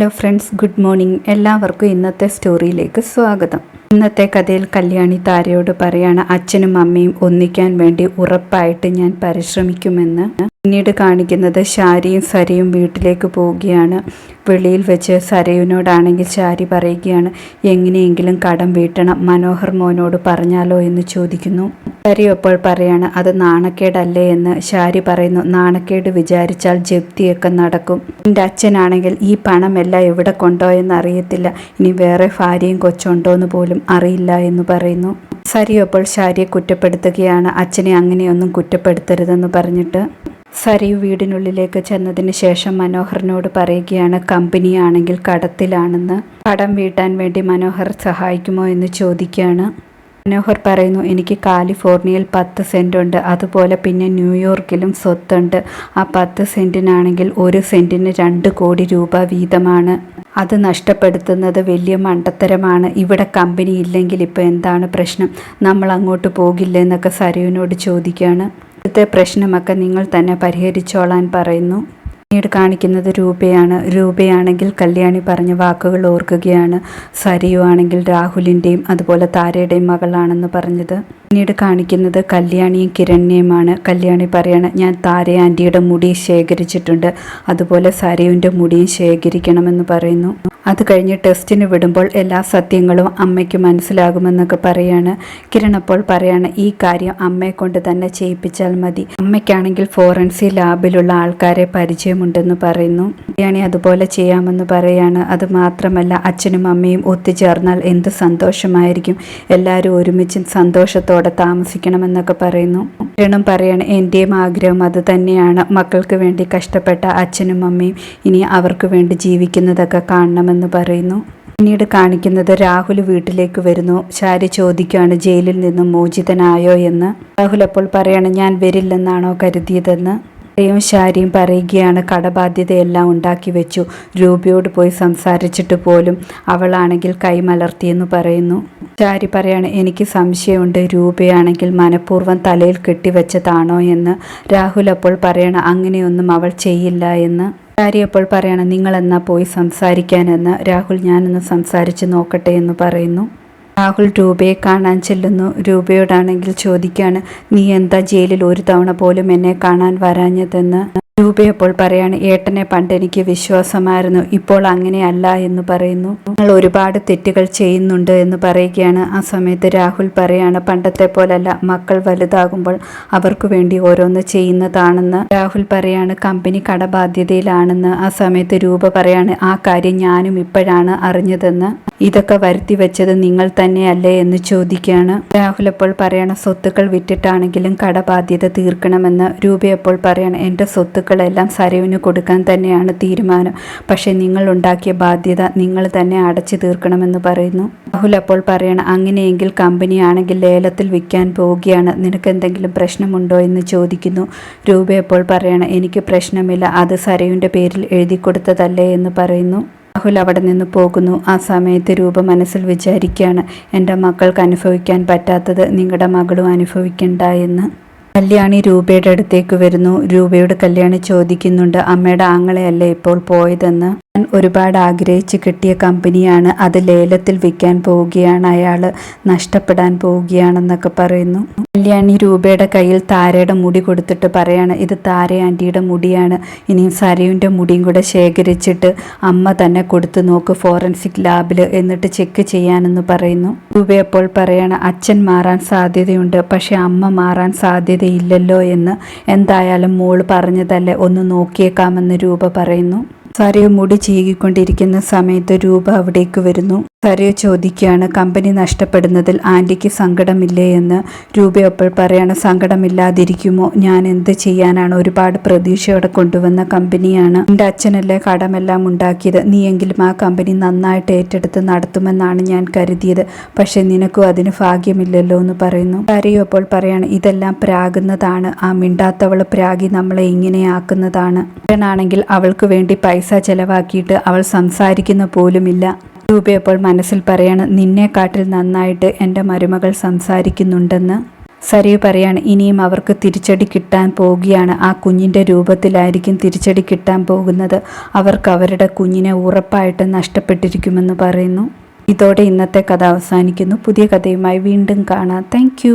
Hello friends good morning. എല്ലാവർക്കും ഇന്നത്തെ സ്റ്റോറിയിലേക്ക് സ്വാഗതം. ഇന്നത്തെ കഥയിൽ കല്യാണി താരയോട് പറയാണ് അച്ഛനും അമ്മയും ഒന്നിക്കാൻ വേണ്ടി ഉറപ്പായിട്ട് ഞാൻ പരിശ്രമിക്കുമെന്ന്. പിന്നീട് കാണിക്കുന്നത് ശാരിയും സരയും വീട്ടിലേക്ക് പോവുകയാണ്. വെളിയിൽ വെച്ച് സരയുവിനോടാണെങ്കിൽ ശാരി പറയുകയാണ് എങ്ങനെയെങ്കിലും കടം വീട്ടണം മനോഹർ മോനോട് പറഞ്ഞാലോ എന്ന് ചോദിക്കുന്നു. സരി അപ്പോൾ പറയാണ് അത് നാണക്കേടല്ലേ എന്ന്. ശാരി പറയുന്നു നാണക്കേട് വിചാരിച്ചാൽ ജപ്തിയൊക്കെ നടക്കും. എന്റെ അച്ഛനാണെങ്കിൽ ഈ പണമെല്ലാം എവിടെ കൊണ്ടോയെന്ന് അറിയത്തില്ല. ഇനി വേറെ ഭാര്യയും കൊച്ചുണ്ടോ എന്ന് പോലും അറിയില്ല എന്ന് പറയുന്നു. സരി അപ്പോൾ ശാരിയെ കുറ്റപ്പെടുത്തുകയാണ് അച്ഛനെ അങ്ങനെയൊന്നും കുറ്റപ്പെടുത്തരുതെന്ന് പറഞ്ഞിട്ട്. സരയു വീടിനുള്ളിലേക്ക് ചെന്നതിന് ശേഷം മനോഹറിനോട് പറയുകയാണ് കമ്പനിയാണെങ്കിൽ കടത്തിലാണെന്ന്. കടം വീട്ടാൻ വേണ്ടി മനോഹർ സഹായിക്കുമോ എന്ന് ചോദിക്കുകയാണ്. മനോഹർ പറയുന്നു എനിക്ക് കാലിഫോർണിയയിൽ പത്ത് സെന്റ് ഉണ്ട്. അതുപോലെ പിന്നെ ന്യൂയോർക്കിലും സ്വത്തുണ്ട്. ആ പത്ത് സെന്റിനാണെങ്കിൽ ഒരു സെന്റിന് രണ്ട് കോടി രൂപ വീതമാണ്. അത് നഷ്ടപ്പെടുത്തുന്നത് വലിയ മണ്ടത്തരമാണ്. ഇവിടെ കമ്പനി ഇല്ലെങ്കിൽ ഇപ്പോൾ എന്താണ് പ്രശ്നം? നമ്മൾ അങ്ങോട്ട് പോകില്ലെന്നൊക്കെ സരയുവിനോട് ചോദിക്കുകയാണ്. ഇവിടുത്തെ പ്രശ്നമൊക്കെ നിങ്ങൾ തന്നെ പരിഹരിച്ചോളാൻ പറയുന്നു. പിന്നീട് കാണിക്കുന്നത് രൂപയാണ്. രൂപയാണെങ്കിൽ കല്യാണി പറഞ്ഞ വാക്കുകൾ ഓർക്കുകയാണ്. സരിയു ആണെങ്കിൽ രാഹുലിന്റെയും അതുപോലെ താരയുടെയും മകളാണെന്ന് പറഞ്ഞത്. പിന്നീട് കാണിക്കുന്നത് കല്യാണിയും കിരണ്യയുമാണ് കല്യാണി പറയാണ് ഞാൻ താര ആന്റിയുടെ മുടി ശേഖരിച്ചിട്ടുണ്ട്. അതുപോലെ സരയുവിന്റെ മുടിയും ശേഖരിക്കണമെന്ന് പറയുന്നു. അത് കഴിഞ്ഞ് ടെസ്റ്റിന് വിടുമ്പോൾ എല്ലാ സത്യങ്ങളും അമ്മയ്ക്ക് മനസ്സിലാകുമെന്നൊക്കെ പറയാണ്. കിരൺ അപ്പോൾ പറയാണ് ഈ കാര്യം അമ്മയെ കൊണ്ട് തന്നെ ചെയ്യിപ്പിച്ചാൽ മതി. അമ്മയ്ക്കാണെങ്കിൽ ഫോറൻസി ലാബിലുള്ള ആൾക്കാരെ പരിചയമുണ്ടെന്ന് പറയുന്നു. കല്യാണി അതുപോലെ ചെയ്യാമെന്ന് പറയാണ്. അത് മാത്രമല്ല അച്ഛനും അമ്മയും ഒത്തുചേർന്നാൽ എന്ത് സന്തോഷമായിരിക്കും. എല്ലാവരും ഒരുമിച്ച് സന്തോഷത്തോടെ താമസിക്കണമെന്നൊക്കെ പറയുന്നു. വേണം പറയാണ് എന്റെയും ആഗ്രഹം അത് തന്നെയാണ്. മക്കൾക്ക് വേണ്ടി കഷ്ടപ്പെട്ട അച്ഛനും അമ്മയും ഇനി അവർക്ക് വേണ്ടി ജീവിക്കുന്നതൊക്കെ കാണണമെന്ന് പറയുന്നു. പിന്നീട് കാണിക്കുന്നത് രാഹുൽ വീട്ടിലേക്ക് വരുന്നു. ശാരി ചോദിക്കുകയാണ് ജയിലിൽ നിന്നും മോചിതനായോ? എന്ന്. രാഹുൽ അപ്പോൾ പറയാണ് ഞാൻ വരില്ലെന്നാണോ കരുതിയതെന്ന്? യും ശാരിയും പറയുകയാണ്. കടബാധ്യതയെല്ലാം ഉണ്ടാക്കി വെച്ചു. രൂപയോട് പോയി സംസാരിച്ചിട്ട് പോലും അവളാണെങ്കിൽ കൈമലർത്തിയെന്ന് പറയുന്നു. ശാരി പറയാണ് എനിക്ക് സംശയമുണ്ട്. രൂപയാണെങ്കിൽ മനഃപൂർവം തലയിൽ കെട്ടിവെച്ചതാണോ എന്ന്. രാഹുൽ അപ്പോൾ പറയണം അങ്ങനെയൊന്നും അവൾ ചെയ്യില്ല എന്ന്. ശാരി അപ്പോൾ പറയണം നിങ്ങൾ എന്നാ പോയി സംസാരിക്കാനെന്ന് രാഹുൽ ഞാനൊന്ന് സംസാരിച്ച് നോക്കട്ടെ എന്ന് പറയുന്നു. രാഹുൽ രൂപയെ കാണാൻ ചെല്ലുന്നു. രൂപയോടാണെങ്കിൽ ചോദിക്കാണ് നീ എന്താ ജയിലിൽ ഒരു തവണ പോലും എന്നെ കാണാൻ വരാഞ്ഞതെന്ന്? രൂപയപ്പോൾ പറയാണ് ഏട്ടനെ പണ്ട് എനിക്ക് വിശ്വാസമായിരുന്നു ഇപ്പോൾ അങ്ങനെയല്ല എന്ന് പറയുന്നു. നിങ്ങൾ ഒരുപാട് തെറ്റുകൾ ചെയ്യുന്നുണ്ട് എന്ന് പറയുകയാണ്. ആ സമയത്ത് രാഹുൽ പറയാണ് പണ്ടത്തെ പോലല്ല മക്കൾ വലുതാകുമ്പോൾ അവർക്ക് വേണ്ടി ഓരോന്ന് ചെയ്യുന്നതാണെന്ന്. രാഹുൽ പറയാണ് കമ്പനി കടബാധ്യതയിലാണെന്ന്. ആ സമയത്ത് രൂപ പറയാണ് ആ കാര്യം ഞാനും ഇപ്പോഴാണ് അറിഞ്ഞതെന്ന്. ഇതൊക്കെ വരുത്തി വെച്ചത് നിങ്ങൾ തന്നെയല്ലേ എന്ന് ചോദിക്കുകയാണ്. രാഹുൽ അപ്പോൾ പറയണ സ്വത്തുക്കൾ വിറ്റിട്ടാണെങ്കിലും കടബാധ്യത തീർക്കണമെന്ന്. രൂപയപ്പോൾ പറയണം എന്റെ സ്വത്തുക്കളെല്ലാം സരയുവിന് കൊടുക്കാൻ തന്നെയാണ് തീരുമാനം. പക്ഷേ നിങ്ങൾ ഉണ്ടാക്കിയ ബാധ്യത നിങ്ങൾ തന്നെ അടച്ചു തീർക്കണമെന്ന് പറയുന്നു. രാഹുൽ അപ്പോൾ പറയണം അങ്ങനെയെങ്കിൽ കമ്പനിയാണെങ്കിൽ ലേലത്തിൽ വിൽക്കാൻ പോവുകയാണ് നിനക്ക് എന്തെങ്കിലും പ്രശ്നമുണ്ടോ എന്ന് ചോദിക്കുന്നു. രൂപയപ്പോൾ പറയണം എനിക്ക് പ്രശ്നമില്ല. അത് സരയുവിന്റെ പേരിൽ എഴുതി കൊടുത്തതല്ലേ എന്ന് പറയുന്നു. രാഹുൽ അവിടെ നിന്ന് പോകുന്നു. ആ സമയത്ത് രൂപ മനസ്സിൽ വിചാരിക്കുകയാണ് എന്റെ മക്കൾക്ക് അനുഭവിക്കാൻ പറ്റാത്തത് നിങ്ങളുടെ മകളും അനുഭവിക്കണ്ട എന്ന്. കല്യാണി രൂപയുടെ അടുത്തേക്ക് വരുന്നു. രൂപയോട് കല്യാണി ചോദിക്കുന്നുണ്ട് അമ്മയുടെ ആങ്ങളെയല്ലേ ഇപ്പോൾ പോയതെന്ന്? ഞാൻ ഒരുപാട് ആഗ്രഹിച്ച് കിട്ടിയ കമ്പനിയാണ്. അത് ലേലത്തിൽ വിൽക്കാൻ പോവുകയാണ്. അയാൾ നഷ്ടപ്പെടാൻ പോവുകയാണെന്നൊക്കെ പറയുന്നു. കല്യാണി രൂപയുടെ കയ്യിൽ താരയുടെ മുടി കൊടുത്തിട്ട് പറയാണ് ഇത് താര ആന്റിയുടെ മുടിയാണ്. ഇനിയും സരയുന്റെ മുടിയും കൂടെ ശേഖരിച്ചിട്ട് അമ്മ തന്നെ കൊടുത്തു നോക്ക് ഫോറൻസിക് ലാബിൽ എന്നിട്ട് ചെക്ക് ചെയ്യാനെന്ന് പറയുന്നു. രൂപയപ്പോൾ പറയാണ് അച്ഛൻ മാറാൻ സാധ്യതയുണ്ട് പക്ഷെ അമ്മ മാറാൻ സാധ്യതയില്ലല്ലോ എന്ന്. എന്തായാലും മോൾ പറഞ്ഞതല്ലേ ഒന്ന് നോക്കിയേക്കാമെന്ന് രൂപ പറയുന്നു. സരയു മുടി ചീകിക്കൊണ്ടിരിക്കുന്ന സമയത്ത് രൂപ അവിടേക്ക് വരുന്നു. സരയു ചോദിക്കുകയാണ് കമ്പനി നഷ്ടപ്പെടുന്നതിൽ ആന്റിക്ക് സങ്കടമില്ലേ എന്ന് രൂപ അപ്പോൾ പറയാണ് സങ്കടമില്ലാതിരിക്കുമോ? ഞാൻ എന്ത് ചെയ്യാനാണ്? ഒരുപാട് പ്രതീക്ഷയോടെ കൊണ്ടുവന്ന കമ്പനിയാണ്. എന്റെ അച്ഛനല്ലേ കടമെല്ലാം ഉണ്ടാക്കിയത്. നീയെങ്കിലും ആ കമ്പനി നന്നായിട്ട് ഏറ്റെടുത്ത് നടത്തുമെന്നാണ് ഞാൻ കരുതിയത്. പക്ഷേ നിനക്കും അതിന് ഭാഗ്യമില്ലല്ലോ എന്ന് പറയുന്നു. സരയു അപ്പോൾ പറയാണ് ഇതെല്ലാം പ്രാകുന്നതാണ്. ആ മിണ്ടാത്തവൾ പ്രാഗി നമ്മളെ ഇങ്ങനെയാക്കുന്നതാണ് ആണെങ്കിൽ അവൾക്ക് വേണ്ടി പൈസ ചെലവാക്കിയിട്ട് അവൾ സംസാരിക്കുന്ന പോലുമില്ല. രൂപയപ്പോൾ മനസ്സിൽ പറയാണ് നിന്നെക്കാട്ടിൽ നന്നായിട്ട് എന്റെ മരുമകൾ സംസാരിക്കുന്നുണ്ടെന്ന്? സരിയു പറയാണ് ഇനിയും അവർക്ക് തിരിച്ചടി കിട്ടാൻ പോവുകയാണ് ആ കുഞ്ഞിന്റെ രൂപത്തിലായിരിക്കും തിരിച്ചടി കിട്ടാൻ പോകുന്നത്. അവർക്ക് അവരുടെ കുഞ്ഞിനെ ഉറപ്പായിട്ട് നഷ്ടപ്പെട്ടിരിക്കുമെന്ന് പറയുന്നു. ഇതോടെ ഇന്നത്തെ കഥ അവസാനിക്കുന്നു. പുതിയ കഥയുമായി വീണ്ടും കാണാം. താങ്ക്